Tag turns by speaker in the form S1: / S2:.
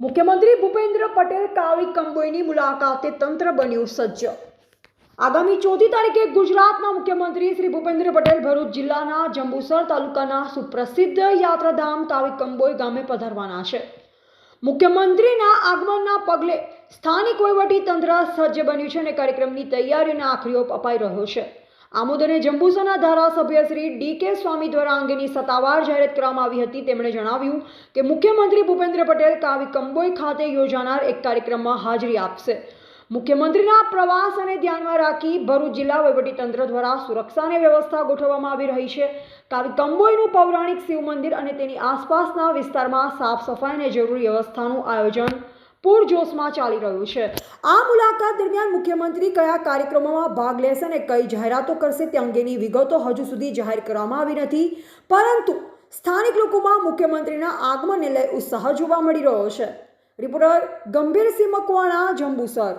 S1: મુખ્યમંત્રી ભૂપેન્દ્ર પટેલ કાવી કંબોઈની મુલાકાતે તંત્ર બન્યું સજ્જ. આગામી ચોથી તારીખે ગુજરાતના મુખ્યમંત્રી શ્રી ભૂપેન્દ્ર પટેલ ભરૂચ જિલ્લાના જંબુસર તાલુકાના સુપ્રસિદ્ધ યાત્રાધામ કાવી કંબોઈ ગામે પધારવાના છે. મુખ્યમંત્રીના આગમનના પગલે સ્થાનિક વહીવટી તંત્ર સજ્જ બન્યું છે અને કાર્યક્રમની તૈયારીઓને આખરી ઓપ અપાઈ રહ્યો છે. આ મુદ્દે જંબુસરના ધારાસભ્ય શ્રી ડી કે સ્વામી દ્વારા અંગેની સત્તાવાર જાહેરાત કરવામાં આવી હતી. તેમણે જણાવ્યું કે મુખ્યમંત્રી ભૂપેન્દ્ર પટેલ કાવી કંબોઈ ખાતે યોજાનાર એક કાર્યક્રમમાં હાજરી આપશે. મુખ્યમંત્રીના પ્રવાસને ધ્યાનમાં રાખી ભરૂચ જિલ્લા વહીવટીતંત્ર દ્વારા સુરક્ષાની વ્યવસ્થા ગોઠવવામાં આવી રહી છે. કાવી કંબોઈનું પૌરાણિક શિવ મંદિર અને તેની આસપાસના વિસ્તારમાં સાફ સફાઈ અને જરૂરી વ્યવસ્થાનું આયોજન પૂરજોશમાં ચાલી રહ્યું છે. આ મુલાકાત દરમિયાન મુખ્યમંત્રી કયા કાર્યક્રમોમાં ભાગ લેશે અને કઈ જાહેરાતો કરશે તે અંગેની વિગતો હજુ સુધી જાહેર કરવામાં આવી નથી. પરંતુ સ્થાનિક લોકોમાં મુખ્યમંત્રીના આગમનને લઈ ઉત્સાહ જોવા મળી રહ્યો છે. રિપોર્ટર ગંભીરસિંહ મકવાણા, જંબુસર.